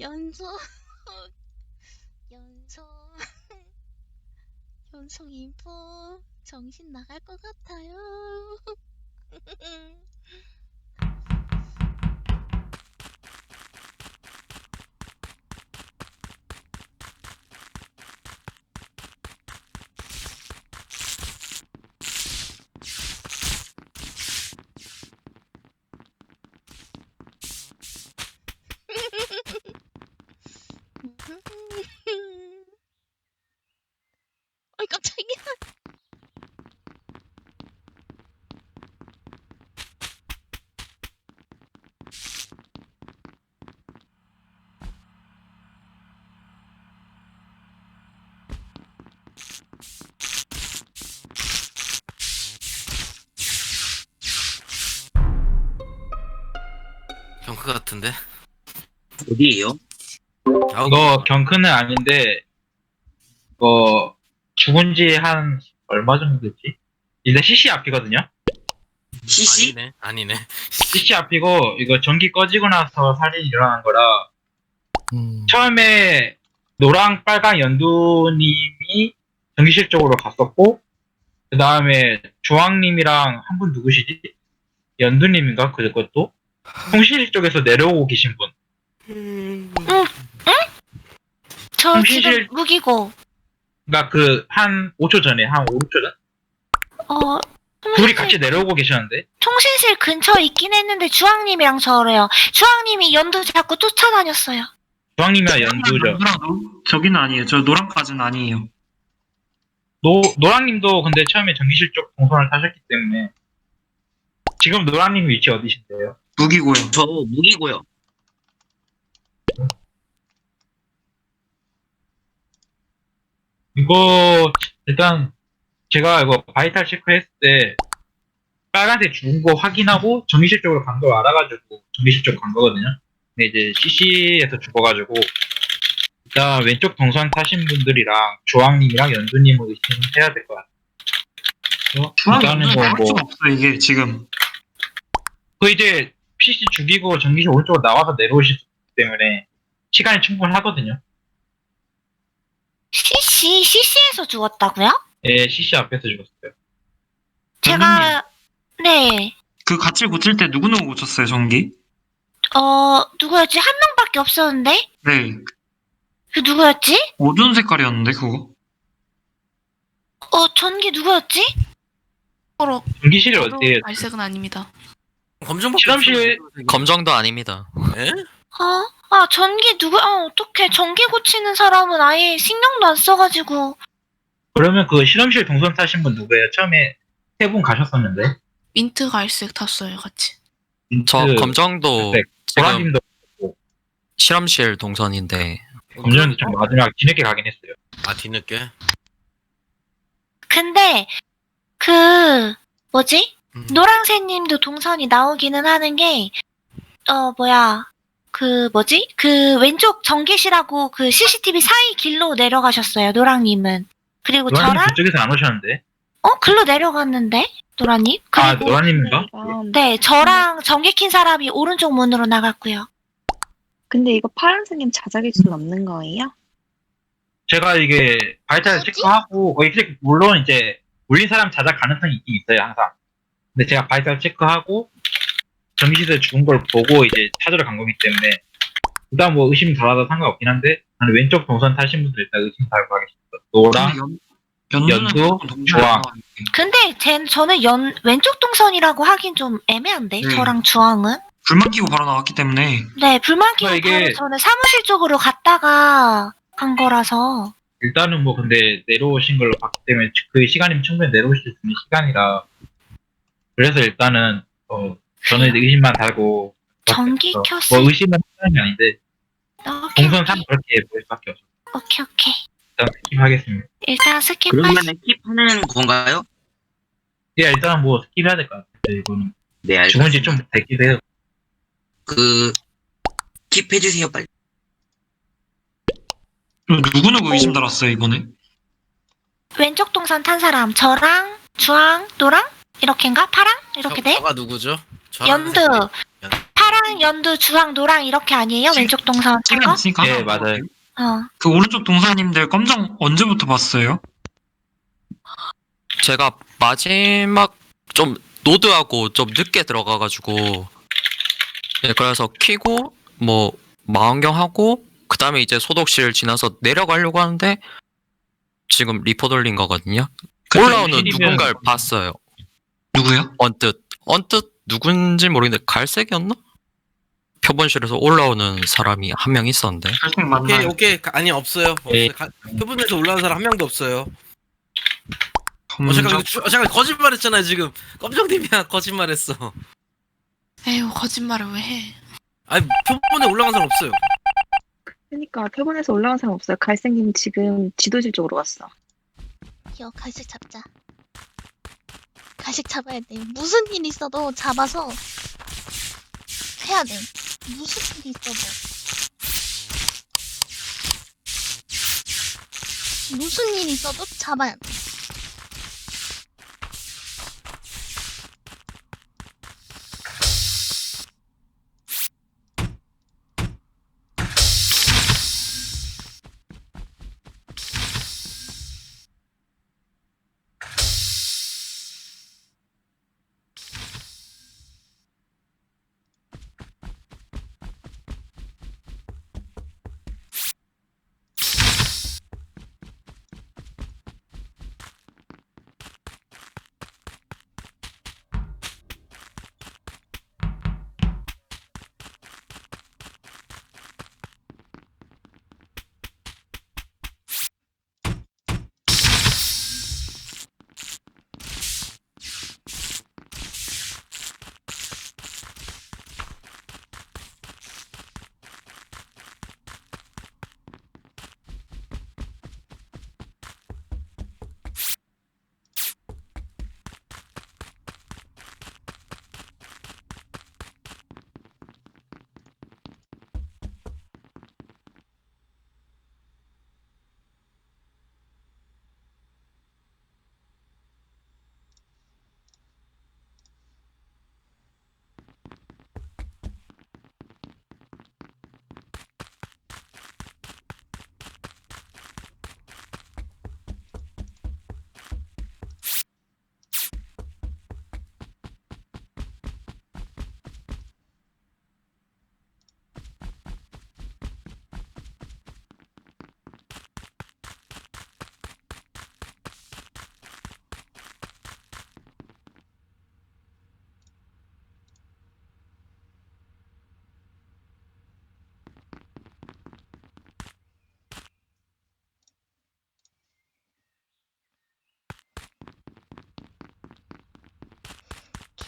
연소 연소 연소 인포 정신 나갈 것 같아요. 어이 깜짝이야. 경크 같은데? 어디에요? 이거 경크는 아닌데 이거 죽은 지 한 얼마 정도 됐지? 일단 CC 앞이거든요. CC? 아니네, 아니네. CC 앞이고 이거 전기 꺼지고 나서 살인이 일어난 거라 음. 처음에 노랑 빨강 연두님이 전기실 쪽으로 갔었고 그 다음에 주황님이랑 한 분 누구시지? 연두님인가 그것도 통신실 쪽에서 내려오고 계신 분. 저 통신실- 지금 무기고 그러니까 그 한 5초 전에 한 5초 전 어 둘이 통신실, 같이 내려오고 계셨는데 통신실 근처에 있긴 했는데 주황님이랑 저래요. 주황님이 연두 자꾸 쫓아다녔어요. 주황님이랑 연두죠. 저기는 아니에요. 저 노랑까지는 아니에요. 노, 노랑님도 근데 처음에 전기실 쪽 동선을 타셨기 때문에 지금 노랑님 위치 어디신데요? 무기고요. 저 무기고요. 이거 일단 제가 이거 바이탈 체크 했을 때 빨간색 죽은 거 확인하고 전기실 쪽으로 간 걸 알아가지고 전기실 쪽간 거거든요. 근데 이제 CC에서 죽어가지고 일단 왼쪽 동선 타신 분들이랑 주황님이랑 연두님을 의심해야 될 것 같아요. 연두는 뭐, 나올 뭐, 없어요. 이게 지금 그 이제 PC 죽이고 전기실 오른쪽으로 나와서 내려오시기 때문에 시간이 충분하거든요. CC CC에서 죽었다고요? 예, CC 앞에서 죽었어요. 제가 네. 그 가칠 고칠 때 누구 누구 고쳤어요 전기? 어 누구였지? 한 명밖에 없었는데 네. 그 누구였지? 어두운 색깔이었는데 그거? 어 전기 누구였지? 서로 전기실이 저도 어디에요? 갈색은 아닙니다. 검정밖에 실험실-. 검정도 아닙니다. 예? 어? 아 전기 누구? 아 어떡해 전기 고치는 사람은 아예 신경도 안 써가지고 그러면 그 실험실 동선 타신 분 누구예요? 처음에 세 분 가셨었는데. 민트 갈색 탔어요 같이. 저 그, 검정도 네, 지금 보라님도 실험실 동선인데 검정도 좀 마지막 뒤늦게 가긴 했어요. 아, 뒤늦게? 근데 그 뭐지? 음. 노랑새님도 동선이 나오기는 하는 게 어 뭐야 그 뭐지? 그 왼쪽 전기실하고 그 CCTV 사이 길로 내려가셨어요 노랑님은 그리고 노라님 저랑 그쪽에서 안 오셨는데. 어 글로 내려갔는데 노랑님 아, 그리고 노라님인가? 네 저랑 전기 킨 사람이 오른쪽 문으로 나갔고요 근데 이거 파란색님 자작일 수는 없는 거예요? 제가 이게 바이탈 체크하고, 어, 이제 물론 이제 울린 사람 자작 가능성이 있긴 있어요, 항상. 근데 제가 바이탈 체크하고 전기실에 죽은 걸 보고 이제 찾으러 간 거기 때문에 일단 뭐 의심 덜하다 상관없긴 한데 나는 왼쪽 동선 타신 분들 일단 의심 달고 가겠습니다. 노랑, 연, 동시에 주황. 근데 제, 저는 연 왼쪽 동선이라고 하긴 좀 애매한데 네. 저랑 주황은 불만 끼고 바로 나왔기 때문에 네 불만 끼고 이게- 바로 저는 사무실 쪽으로 갔다가 간 거라서 일단은 뭐 근데 내려오신 걸로 봤기 때문에 그 시간이면 충분히 내려오실 수 있는 시간이라 그래서 일단은 어 저는 의심만 달고 전기 어, 켰을 뭐 의심은 하는 게 아닌데 오케이 동선 상 오케이 그렇게 보일 수밖에 없어요. 오케이 오케이 일단 스킵하겠습니다. 일단 스킵 그러면 하시 킵하는 건가요? 예, 일단 뭐 스킵해야 될 것 같아요. 이거는 네, 죽은 알겠습니다. 지좀 됐기도 해요. 그 킵해주세요 빨리. 누구 누구 의심 달았어요 이번에? 왼쪽 동선 탄 사람 저랑 주황 노랑 이렇게인가 파랑 이렇게 저, 돼 저가 누구죠? 연두 연- 파랑 연두, 주황, 노랑 이렇게 아니에요? 시- 왼쪽 동선? 있으니까 예, 하나 맞아요. 어. 그 오른쪽 동사님들 검정 언제부터 봤어요? 제가 마지막 좀 노드하고 좀 늦게 들어가가지고 예, 그래서 키고 뭐 망원경 하고 그 다음에 이제 소독실 지나서 내려가려고 하는데 지금 리포 돌린 거거든요. 그때 올라오는 일이면- 누군가를 봤어요. 누구요? 언뜻 언뜻 누군지 모르겠는데 갈색이었나? 표본실에서 올라오는 사람이 한 명 있었는데 갈색 오케이 맞나요? 오케이 가- 아니 없어요. 예. 없어요. 가- 표본에서 올라온 사람 한 명도 없어요. 어 검정 잠깐 이거 주- 어, 잠깐 거짓말했잖아요 지금. 검정님이야 거짓말했어. 에휴 거짓말을 왜 해? 아니 표본에 올라간 사람 없어요. 그러니까 표본에서 올라온 사람 없어요. 갈색님 지금 지도실 쪽으로 왔어. 여 갈색 잡자. 갈색 잡아야 돼. 무슨 일 있어도 잡아서 해야 돼. 무슨 일 있어도. 무슨 일 있어도 잡아야 돼.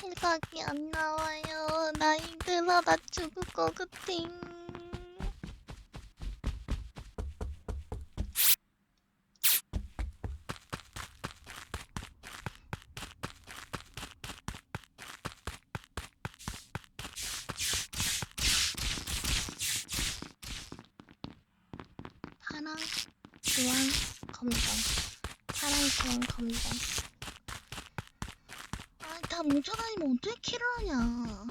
킬각이 안 나와요. 나 힘들어. 나 죽을 것 같아. 파랑, 주황, 검정. 파랑, 주황, 검정. 아, 다 뭉쳐다니면 어떻게 킬을 하냐.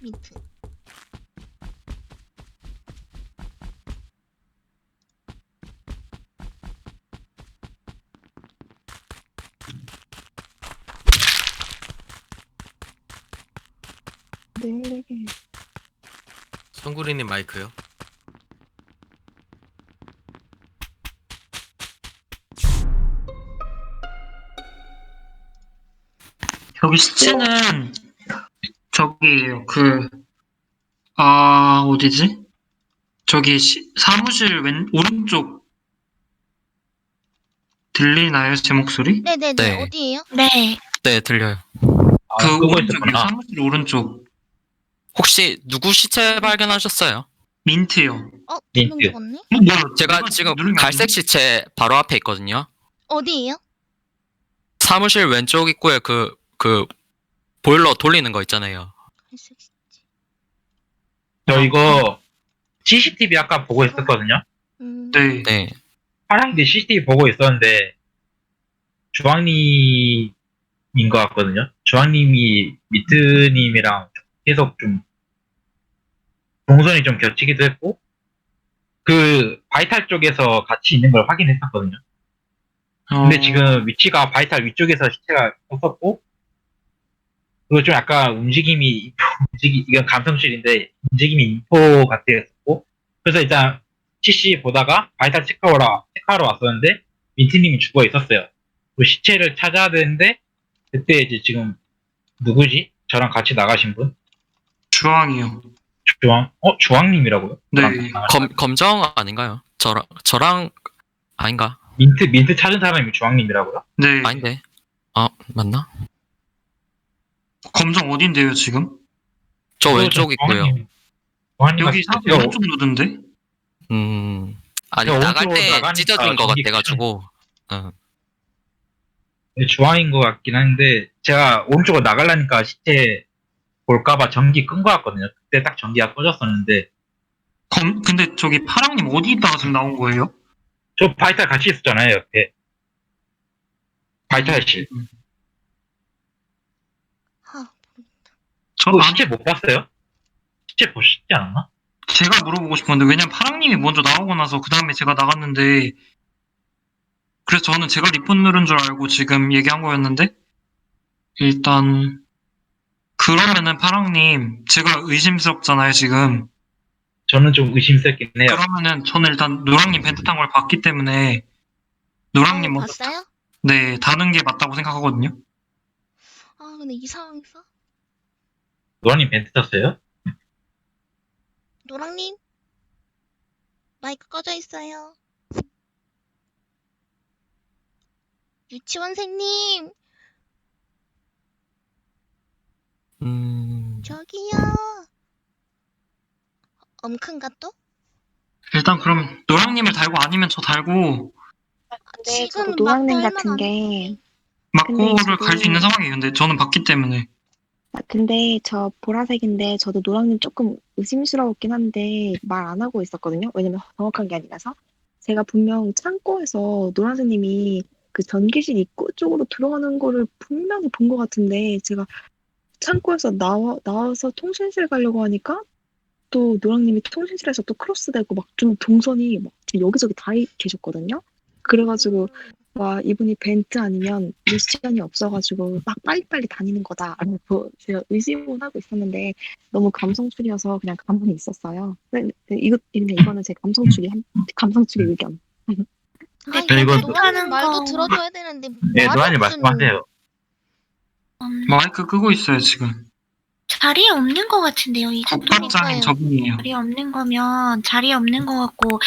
민트. 네. 성구리님 마이크요. 여기 시체는 저기예요. 그, 아, 어디지? 저기 시- 사무실 왼, 오른쪽 들리나요? 제 목소리? 네네네. 네. 어디에요? 네. 네 들려요. 아, 그 그거 오른쪽이요. 있었구나. 사무실 오른쪽. 혹시 누구 시체 발견하셨어요? 민트요. 어? 민트. 두명 죽었네? 뭐, 뭐야? 제가 내가 지금 누른 게 갈색? 시체 바로 앞에 있거든요. 어디에요? 사무실 왼쪽 입구에 그, 그, 보일러 돌리는 거 있잖아요. 갈색 시체. 저 이거 CCTV 아까 보고 있었거든요. 음. 네. 네. 파랑인데 CCTV 보고 있었는데 주황님인 것 같거든요. 주황님이 미트님이랑 계속 좀 동선이 좀 겹치기도 했고 그 바이탈 쪽에서 같이 있는 걸 확인했었거든요. 근데 어, 지금 위치가 바이탈 위쪽에서 시체가 떴었고 그리고 좀 약간 움직임이 인포 움직이 이건 감성실인데 움직임이 인포 같았고 그래서 일단 CC 보다가 바이탈 체크하러 체크하러 왔었는데 민트님이 죽어 있었어요. 그 시체를 찾아야 되는데 그때 이제 지금 누구지? 저랑 같이 나가신 분? 주황이요. 주황? 어 주황님이라고요? 네. 저랑 나가신 검 검정 아닌가요? 저랑 저랑 아닌가? 민트 민트 찾은 사람이 주황님이라고요? 네. 아닌데. 아 맞나? 검정 어딘데요, 지금? 저저 왼쪽 있고요. 여기 사 오른쪽 누던데? 음. 아니 야, 나갈 오른쪽으로 때 나가니까 찢어진 것 저기 같아가지고. 응. 네, 주황인 것 같긴 한데 제가 오른쪽으로 나가려니까 시체 볼까봐 전기 끈 것 같거든요. 그때 딱 전기가 꺼졌었는데 검, 근데 저기 파랑님 어디 있다가 지금 나온 거예요? 저 바이탈 같이 있었잖아요 옆에 바이탈실. 하, 저, 그 아니, 시체 못 봤어요? 시체 보시지 않았나? 제가 물어보고 싶었는데, 왜냐면 파랑님이 먼저 나오고 나서 그 다음에 제가 나갔는데, 그래서 저는 제가 리폰 누른 줄 알고 지금 얘기한 거였는데, 일단, 그러면은 파랑님, 제가 의심스럽잖아요, 지금. 저는 좀 의심스럽긴 해요. 그러면은 저는 일단 노랑님 벤트 탄 걸 봤기 때문에, 노랑님 어, 먼저, 봤어요? 네, 다는 게 맞다고 생각하거든요. 아 근데 이 상황에서 노아님 벤트 탔어요? 노랑님 마이크 꺼져 있어요. 유치원생님 음. 저기요. 엄큰가 또? 일단 그럼 노랑님을 달고 아니면 저 달고, 근데 지금 저도 노랑님 막고 같은 게 막고를 근데 갈수 지금- 있는 상황이에요. 근데 저는 봤기 때문에. 아, 근데 저 보라색인데 저도 노랑님 조금 의심스러웠긴 한데 말 안 하고 있었거든요. 왜냐면 정확한 게 아니라서 제가 분명 창고에서 노란색님이 그 전기실 입구 쪽으로 들어가는 거를 분명히 본 것 같은데 제가 창고에서 나와 나와서 통신실 가려고 하니까 또 노랑님이 통신실에서 또 크로스되고 막 좀 동선이 막 여기저기 다 계셨거든요. 그래가지고 와 이분이 벤트 아니면 미션이 없어가지고 막 빨리빨리 다니는 거다라고 제가 의심은 하고 있었는데 너무 감성출이어서 그냥 가만히 있었어요. 근데 이거 근데 이거는 제 감성출이 한 감성출이 의견. 아 이거 이거 노랑님 말도 거- 들어줘야 되는데 네, 말이 노아님 없음. 말씀하세요. 음, 마이크 끄고 있어요, 지금. 자리에 없는 것 같은데요. 이 정도 국밥장인 저분이에요. 자리에 없는 거면 자리에 없는 것 같고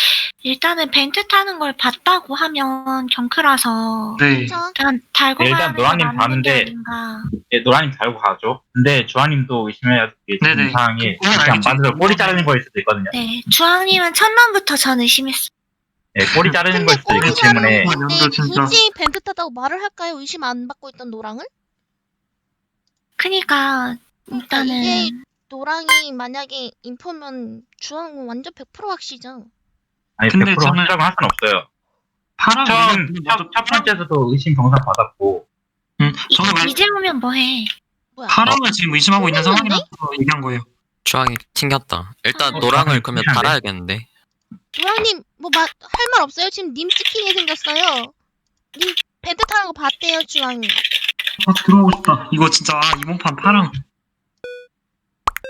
일단은 벤트 타는 걸 봤다고 하면 경크라서 네. 자, 일단 달고 네, 일단 가는 게 노랑님 맞는 봤는데 게 아닌가. 네, 노아님 달고 가죠. 근데 주아님도 의심해야 될게 네네. 지금 상황이 그건 그냥 알겠죠. 만들어 꼬리 자르는 거일 수도 있거든요. 네, 주황님은 첫날부터 전 의심했어. 네, 꼬리 자르는 거일 수도 있기 때문에 자르는 연도 진짜. 굳이 벤트 타다고 말을 할까요? 의심 안 받고 있던 노랑을? 그니까 그러니까 이게 일단은 노랑이 만약에 인포면 주황은 완전 100% 확시죠. 아니 근데 100% 저는- 확실하고 할 수는 없어요. 파랑 처음 첫, 첫 번째에서도 의심 정상 받았고 음, 저는 왜 이제 오면 뭐해? 뭐야? 파랑을 지금 의심하고 있는? 상황이라서 얘기한 거예요. 주황이 튕겼다. 일단 아, 노랑을 주황이 그러면. 달아야겠는데. 노랑님 뭐 할 말 없어요? 지금 님 찍히게 생겼어요. 님 벤트 타는 거 봤대요, 주황이. 아, 들어오고 싶다. 이거 진짜, 아, 이번 판 파랑.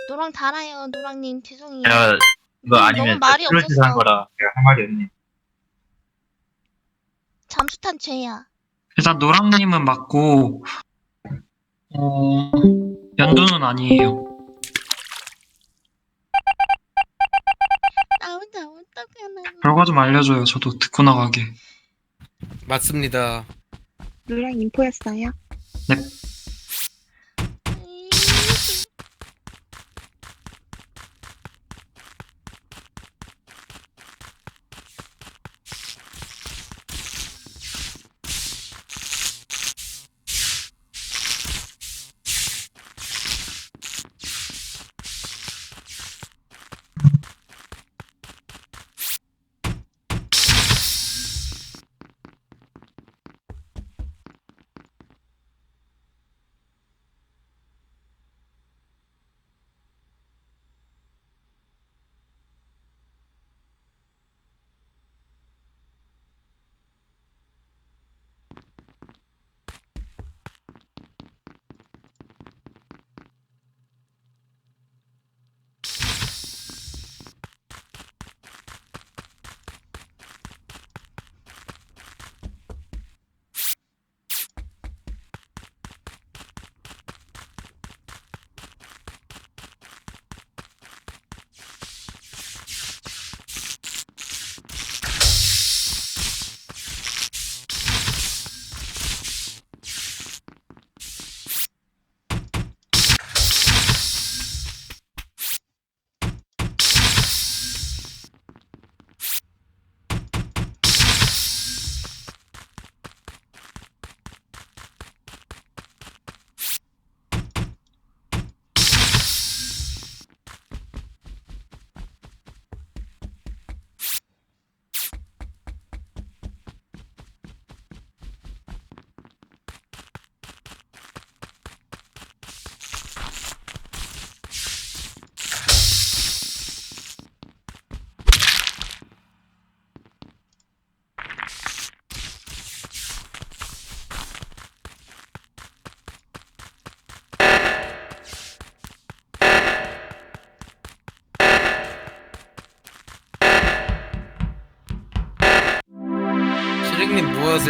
노랑 달아요, 노랑님 죄송해요. 제가 이거 음, 아니면 말이 플러스 없었어. 한 거라 제가 할 말이 없네. 잠수탄 죄야. 일단 노랑님은 맞고, 어, 연두는 아니에요. 나 혼자 어떡하나. 결과 좀 알려줘요. 저도 듣고 나가게. 맞습니다. 노랑 인포였어요. the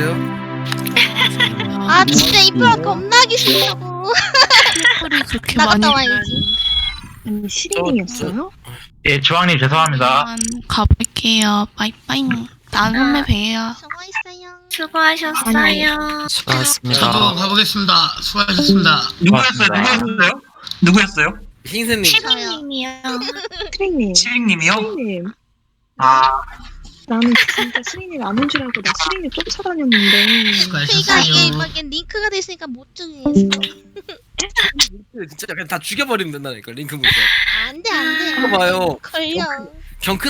하세요? 아 진짜 이프랑 겁나기 싫다고. 소리 그렇게 많이 나갔다 와야지. 아니 시리님이었어요? 예, 주황님 죄송합니다. 가볼게요. 빠이빠이. 다음에 봬요. 수고했어요. 수고하셨어요. 수고하셨습니다. 저도 가보겠습니다. 수고하셨습니다. 누구였어요? 고맙습니다. 누구였어요? 누구였어요? 흰새님. 시민님이요. 시리님 시링님이요? 시리님 아, 나는 진짜 시리님 아는 줄 알고 나 시리님 쫓아다녔는데 그러니까 이게 수고하셨어요. 막 이게 링크가 돼 있으니까 못 주겠어. 진짜 그냥 다 죽여버리면 된다니까 링크 문자. 안돼 안돼. 이거 봐요. 걸려. 경큰